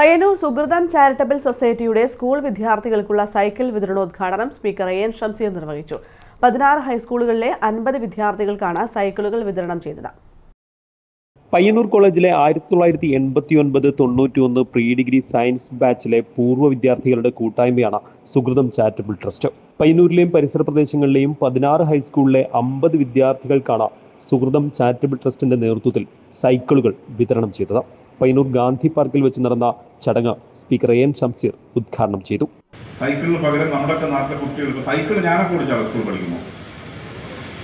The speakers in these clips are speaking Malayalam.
പയ്യന്നൂർ സുഹൃതം ചാരിറ്റബിൾ സൊസൈറ്റിയുടെ സ്കൂൾ വിദ്യാർത്ഥികൾക്കുള്ള സൈക്കിൾ വിതരണോദ്ഘാടനം സ്പീക്കർ എ എൻ ഷംസീർ നിർവഹിച്ചു. പതിനാറ് ഹൈസ്കൂളുകളിലെ അൻപത് വിദ്യാർത്ഥികൾക്കാണ് സൈക്കിളുകൾ വിതരണം ചെയ്തത്. പയ്യന്നൂർ കോളേജിലെ ആയിരത്തി തൊള്ളായിരത്തി എൺപത്തി ഒൻപത് തൊണ്ണൂറ്റി ഒന്ന് പ്രീ ഡിഗ്രി സയൻസ് ബാച്ചിലെ പൂർവ വിദ്യാർത്ഥികളുടെ കൂട്ടായ്മയാണ് സുഹൃതം ചാരിറ്റബിൾ ട്രസ്റ്റ്. പയ്യന്നൂരിലെയും പരിസര പ്രദേശങ്ങളിലെയും പതിനാറ് ഹൈസ്കൂളിലെ അമ്പത് വിദ്യാർത്ഥികൾക്കാണ് സുഹൃതം ചാരിറ്റബിൾ ട്രസ്റ്റിന്റെ നേതൃത്വത്തിൽ സൈക്കിളുകൾ വിതരണം ചെയ്തത്. പയ്യന്നൂർ ഗാന്ധി പാർക്കിൽ വെച്ച് നടന്ന ചടങ്ങ് സ്പീക്കർ എ എൻ ഷംസീർ ഉദ്ഘാടനം ചെയ്തു. സൈക്കിളിന് പകരം നമ്മുടെയൊക്കെ നാട്ടിലെ കുട്ടികൾക്ക് സൈക്കിൾ ഞാനൊക്കെ ഓടിച്ചാണ് സ്കൂൾ പഠിക്കുമ്പോൾ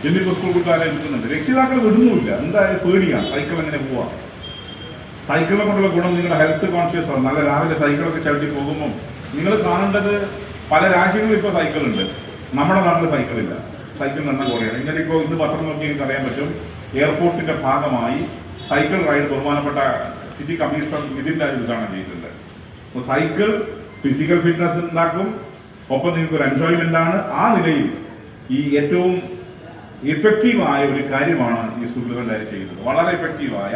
എന്നിപ്പോൾ സ്കൂൾ കുട്ടികളെ എടുക്കുന്നുണ്ട് രക്ഷിതാക്കൾ വിടുന്നുമില്ല. എന്തായാലും പേടിയാണ് സൈക്കിൾ എങ്ങനെ പോവാം? സൈക്കിളിനെ കൊണ്ടുള്ള ഗുണം നിങ്ങളുടെ ഹെൽത്ത് കോൺഷ്യസ് ആണ്. നല്ല രാവിലെ സൈക്കിളൊക്കെ ചവിട്ടി പോകുമ്പോൾ നിങ്ങൾ കാണേണ്ടത് പല രാജ്യങ്ങളിൽ ഇപ്പോൾ സൈക്കിളുണ്ട്. നമ്മുടെ നാട്ടിൽ സൈക്കിളില്ല. സൈക്കിൾ എണ്ണ കുറയാണ് ഇങ്ങനെ ഇപ്പോൾ ഇന്ന് പത്രം നോക്കി എനിക്ക് അറിയാൻ പറ്റും. എയർപോർട്ടിന്റെ ഭാഗമായി സൈക്കിൾ റൈഡ് ബഹുമാനപ്പെട്ട സിറ്റി കമ്മീഷണർ നിതിൻ രാജ് ചെയ്തിട്ടുള്ളത് ചെയ്തിട്ടുണ്ട്. അപ്പോൾ സൈക്കിൾ ഫിസിക്കൽ ഫിറ്റ്നസ് ഉണ്ടാക്കും. ഒപ്പം നിങ്ങൾക്ക് ഒരു എൻജോയ്മെന്റ് ആണ്. ആ നിലയിൽ ഈ ഏറ്റവും ഇഫക്റ്റീവായ ഒരു കാര്യമാണ് ഈ സുഹൃത്തുക്കളുടെ ചെയ്യുന്നത്. വളരെ ഇഫക്റ്റീവായ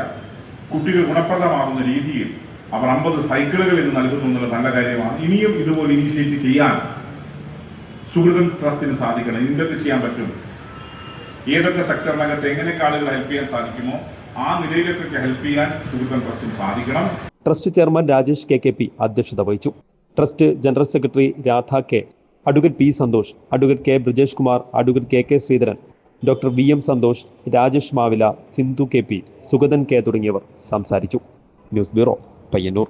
കുട്ടികൾ ഗുണപ്രദമാകുന്ന രീതിയിൽ അവർ അമ്പത് സൈക്കിളുകൾ ഇത് നൽകുന്നു എന്നുള്ള നല്ല കാര്യമാണ്. ഇനിയും ഇതുപോലെ ഇനിഷ്യേറ്റ് ചെയ്യാൻ സുഹൃത്തും ട്രസ്റ്റിന് സാധിക്കണം. എന്തൊക്കെ ചെയ്യാൻ പറ്റും. ഏതൊക്കെ സെക്ടറിനകത്ത് എങ്ങനെയൊക്കെ ആളുകൾ ഹെൽപ്പ് ചെയ്യാൻ സാധിക്കുമോ? ആ നിലയിലേക്കൊക്കെ ഹെൽപ്പ് ചെയ്യാൻ സുഹൃത്തും ട്രസ്റ്റിന് സാധിക്കണം. Trust chairman Rajesh K K P അധ്യക്ഷത വഹിച്ചു. Trust general secretary Radha K advocate P Santhosh advocate K Brijesh Kumar advocate K K Sreedharan doctor V M Santhosh Rajesh Mavila Sindhu K P Sugathan K തുടങ്ങിയവർ സംസാരിച്ചു. News bureau Payyanur.